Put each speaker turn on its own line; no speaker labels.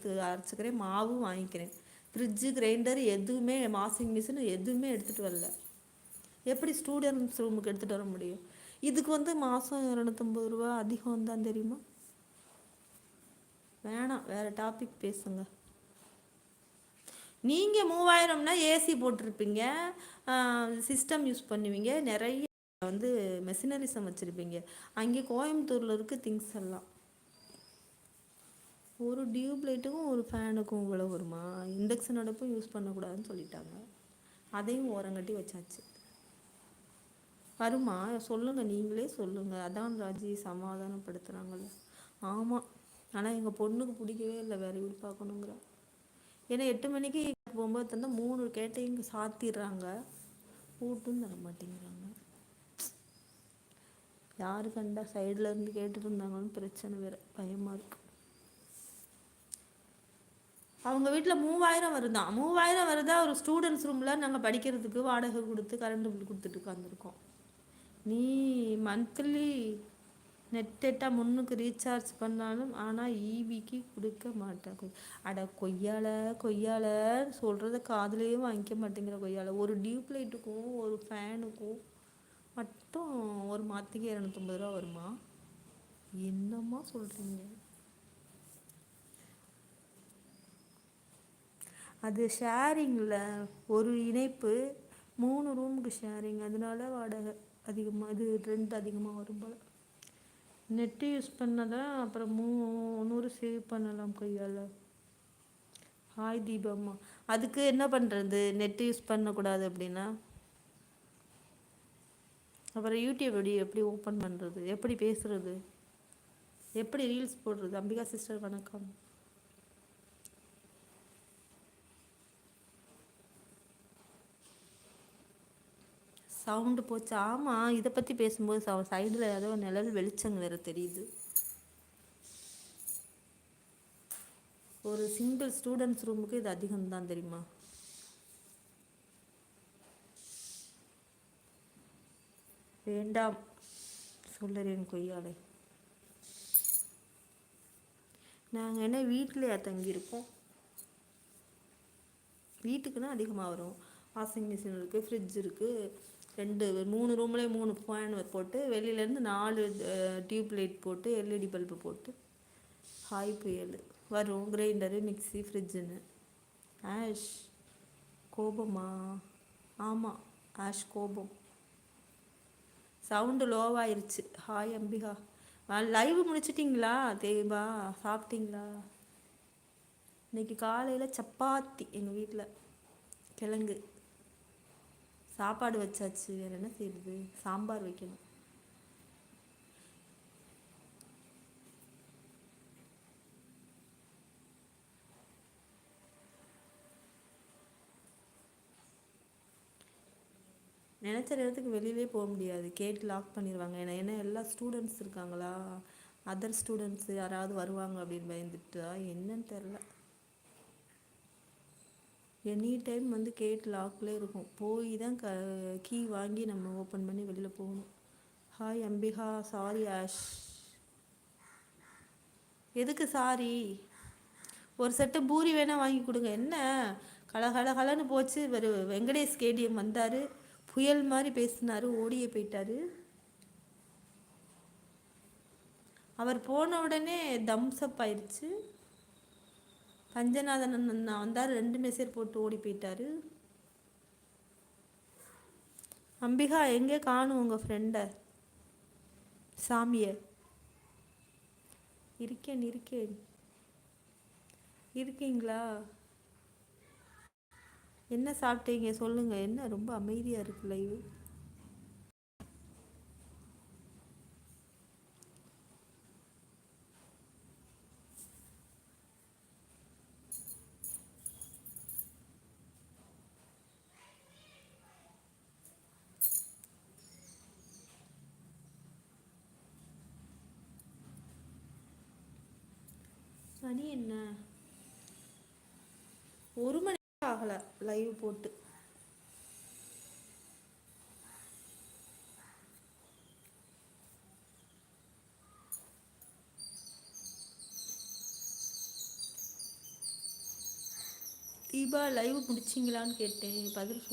எடுத்து அரைச்சிக்கிறேன் மாவும் வாங்கிக்கிறேன். ஃப்ரிட்ஜு கிரைண்டர் எதுவுமே வாஷிங் மிஷின் எதுவுமே எடுத்துகிட்டு வரல. எப்படி ஸ்டூடெண்ட்ஸ் ரூமுக்கு எடுத்துகிட்டு வர முடியும்? இதுக்கு வந்து மாதம் இரநூத்தம்பது ரூபா அதிகம் தான் தெரியுமா? வேணாம் வேறு டாபிக் பேசுங்க. நீங்கள் மூவாயிரம்னா ஏசி போட்டிருப்பீங்க. சிஸ்டம் யூஸ் பண்ணுவீங்க. நிறைய வந்து மெஷினரிசம் வச்சுருப்பீங்க. அங்கே கோயம்புத்தூரில் இருக்க திங்ஸ் எல்லாம். ஒரு டியூப் லைட்டுக்கும் ஒரு ஃபேனுக்கும் இவ்வளோ வருமா? இண்டக்ஷன் அடுப்பும் யூஸ் பண்ணக்கூடாதுன்னு சொல்லிட்டாங்க. அதையும் ஓரங்கட்டி வச்சாச்சு. வருமா சொல்லுங்கள் நீங்களே சொல்லுங்கள் அதான் ராஜி சமாதானப்படுத்துகிறாங்கல்ல ஆமாம் ஆனால் எங்கள் பொண்ணுக்கு பிடிக்கவே இல்லை வேறு வீடு பார்க்கணுங்கிற. ஏன்னா எட்டு மணிக்கு போகும்போது தந்தால் மூணு கேட்டையும் சாத்திடுறாங்க. ஊட்டும் தர மாட்டேங்கிறாங்க. யாரு கண்டா சைடில் இருந்து கேட்டுட்டு இருந்தாங்கன்னு பிரச்சனை வேறு. பயமாக இருக்குது அவங்க வீட்டில் மூவாயிரம் வருதான். மூவாயிரம் வருதா ஒரு ஸ்டூடெண்ட்ஸ் ரூமில் நாங்கள் படிக்கிறதுக்கு வாடகை கொடுத்து கரண்ட் பில் கொடுத்துட்டு உட்காந்துருக்கோம் நீ மந்த்லி நெட்டெட்டாக முன்னுக்கு ரீசார்ஜ் பண்ணாலும் ஆனால் ஈபிக்கு கொடுக்க மாட்டேன். அட கொய்யால கொய்யால சொல்கிறத காதுலேயே வாங்கிக்க மாட்டேங்கிற கொய்யால. ஒரு டியூப் லைட்டுக்கும் ஒரு ஃபேனுக்கும் மட்டும் ஒரு மாதத்துக்கு இரநூத்தம்பது ரூபா வருமா? என்னம்மா சொல்கிறீங்க அது ஷேரிங்கில் ஒரு இணைப்பு மூணு ரூமுக்கு ஷேரிங். அதனால வாடகை அதிகமாக இது ரெண்ட் அதிகமாக வரும் போல். நெட்டு யூஸ் பண்ணதான் அப்புறம் மூ நூறு சேவ் பண்ணலாம் கையால். ஹாய் தீபம்மா அதுக்கு என்ன பண்ணுறது நெட்டு யூஸ் பண்ணக்கூடாது அப்படின்னா? அப்புறம் யூடியூப் எப்படி எப்படி ஓப்பன் பண்ணுறது எப்படி பேசுகிறது எப்படி ரீல்ஸ் போடுறது? அம்பிகா சிஸ்டர் வணக்கம். சவுண்டு போச்சு. ஆமாம் இதை பற்றி பேசும்போது ச சைடில் ஏதோ நிழல் வெளிச்சம் வேறு தெரியுது. ஒரு சிங்கிள் ஸ்டூடெண்ட்ஸ் ரூமுக்கு இது அதிகம்தான் தெரியுமா? வேண்டாம் சொல்லறேன் கொய்யாலை. நாங்கள் என்ன வீட்டிலையா தங்கியிருக்கோம்? வீட்டுக்குன்னா அதிகமாக வரும். வாஷிங் மிஷின் இருக்குது ஃப்ரிட்ஜ் இருக்குது ரெண்டு மூணு ரூம்லேயே மூணு ஃபேன் போட்டு வெளியிலேருந்து நாலு டியூப் லைட் போட்டு எல்இடி பல்பு போட்டு. ஹாய் புயல். வரும். கிரைண்டரு மிக்சி ஃப்ரிட்ஜுன்னு ஆஷ் கோபமா? ஆமாம் ஆஷ் கோபம். சவுண்டு லோவாயிருச்சு ஹாய் அம்பிகா. லைவ் முடிச்சிட்டிங்களா? தேவா சாப்பிட்டீங்களா? இன்னைக்கு காலையில் சப்பாத்தி எங்கள் வீட்டில் கிழங்கு. சாப்பாடு வச்சாச்சு வேறு என்ன செய்யுது சாம்பார் வைக்கணும். நினச்ச நேரத்துக்கு வெளியிலே போக முடியாது. கேட் லாக் பண்ணிடுவாங்க ஏன்னா ஏன்னா எல்லா ஸ்டூடெண்ட்ஸ் இருக்காங்களா? அதர் ஸ்டூடெண்ட்ஸ் யாராவது வருவாங்க அப்படின்னு பயந்துட்டா என்னன்னு தெரில எனி டைம் வந்து கேட் லாக்லேயே இருக்கும். போய் தான் க கீ வாங்கி நம்ம ஓப்பன் பண்ணி வெளியில் போகணும். ஹாய் அம்பிகா. சாரி ஆஷ் எதுக்கு சாரி ஒரு செட்டு பூரி வேணால் வாங்கி கொடுங்க. என்ன? கலகலகலன்னு போச்சு. ஒரு வெங்கடேஷ் கேடிஎம் வந்தார். புயல் மாதிரி பேசினாரு. ஓடியே போயிட்டாரு. அவர் போன உடனே தம்ஸ் அப் ஆயிடுச்சு பஞ்சநாதன் அண்ணா வந்தார். ரெண்டு மெசேஜ் போட்டு ஓடி போயிட்டாரு. அம்பிகா எங்கே காணும் உங்கள் ஃப்ரெண்டை சாமியை. இருக்கேன் இருக்கேன். இருக்கீங்களா? என்ன சாப்பிட்டீங்க? சொல்லுங்கள் என்ன? ரொம்ப அமைதியாக இருக்கு லைவு மணி என்ன? ஒரு மணி ஆகலை லைவ் போட்டு. தீபா லைவ் முடிச்சிங்களான்னு கேட்டேன் பதில் சொல்